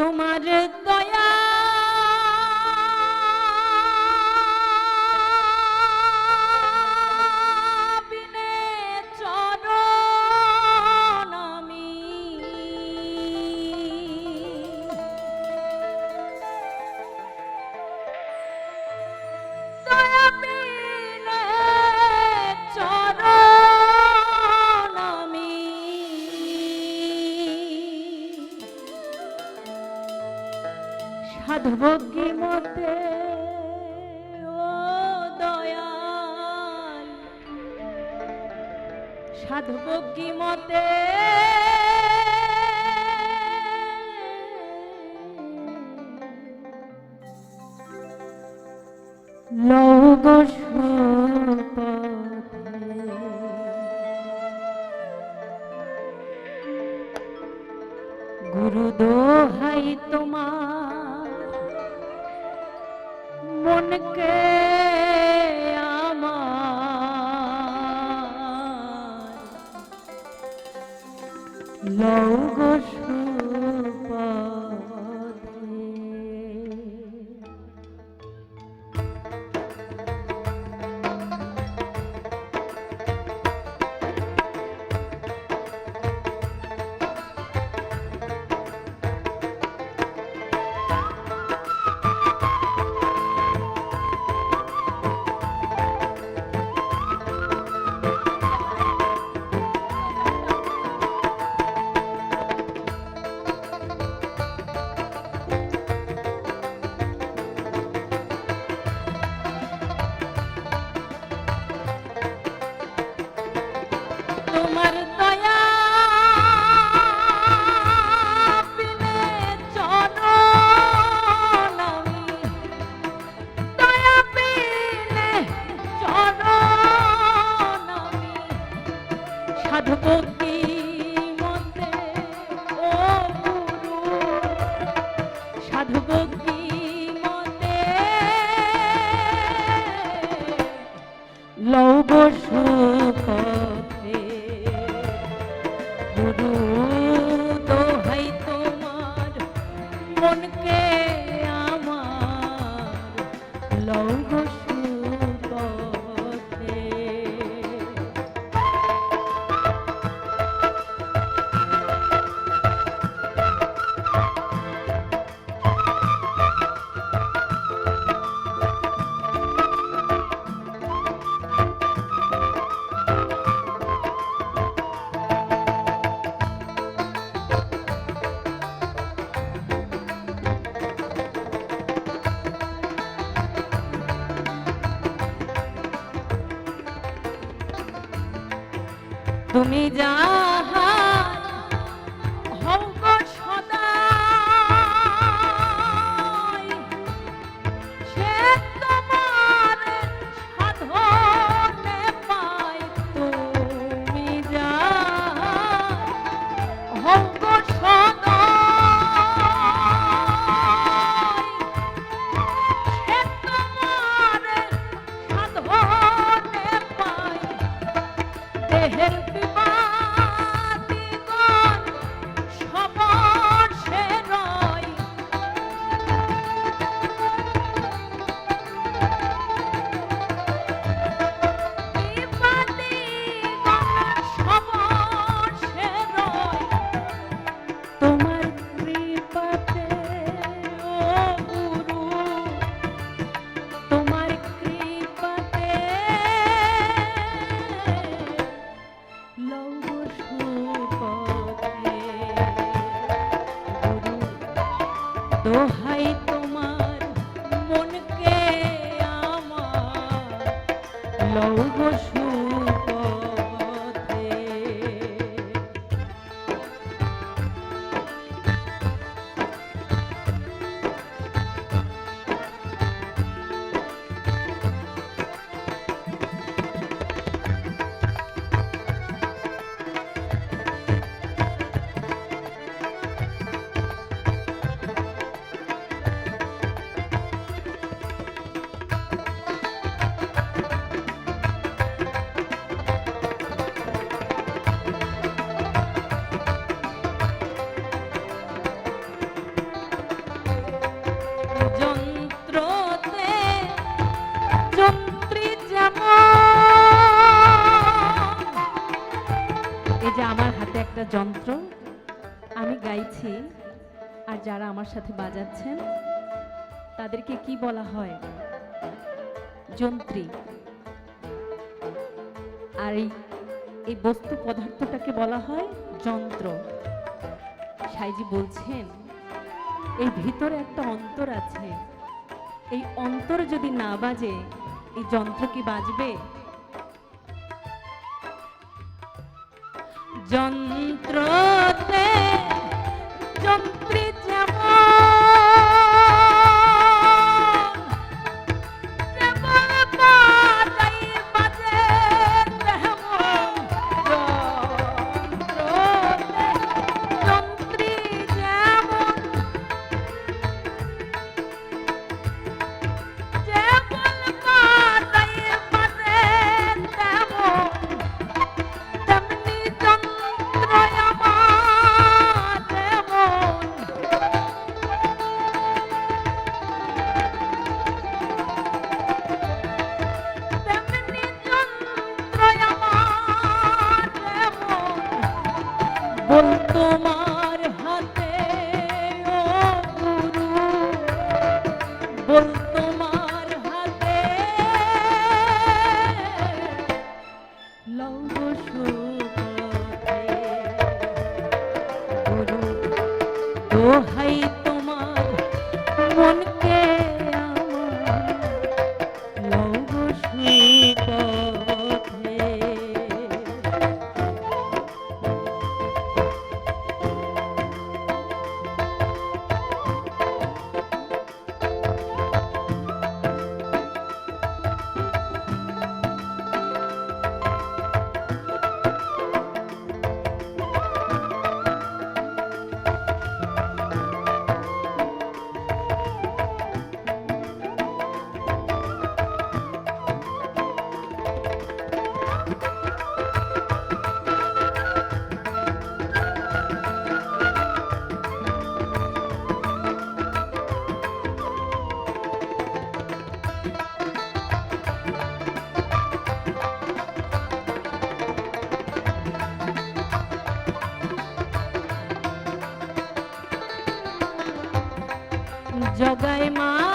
তোমার সাধব কি মতে ও দয়াল। সাধব কি মতে লৌগ সুপা লৌগো तुम्हें जा দেখতে পা আর যারা আমার সাথে বাজাচ্ছেন, তাদেরকে কি বলা হয়? যন্ত্রী। আর এই এই বস্তু পদার্থটাকে বলা হয় যন্ত্র। সাইজি বলছেন এই ভিতরে একটা অন্তর আছে। এই অন্তর যদি না বাজে, এই যন্ত্র কি বাজবে? যন্ত্রতে, যন্ত্র জগায় মা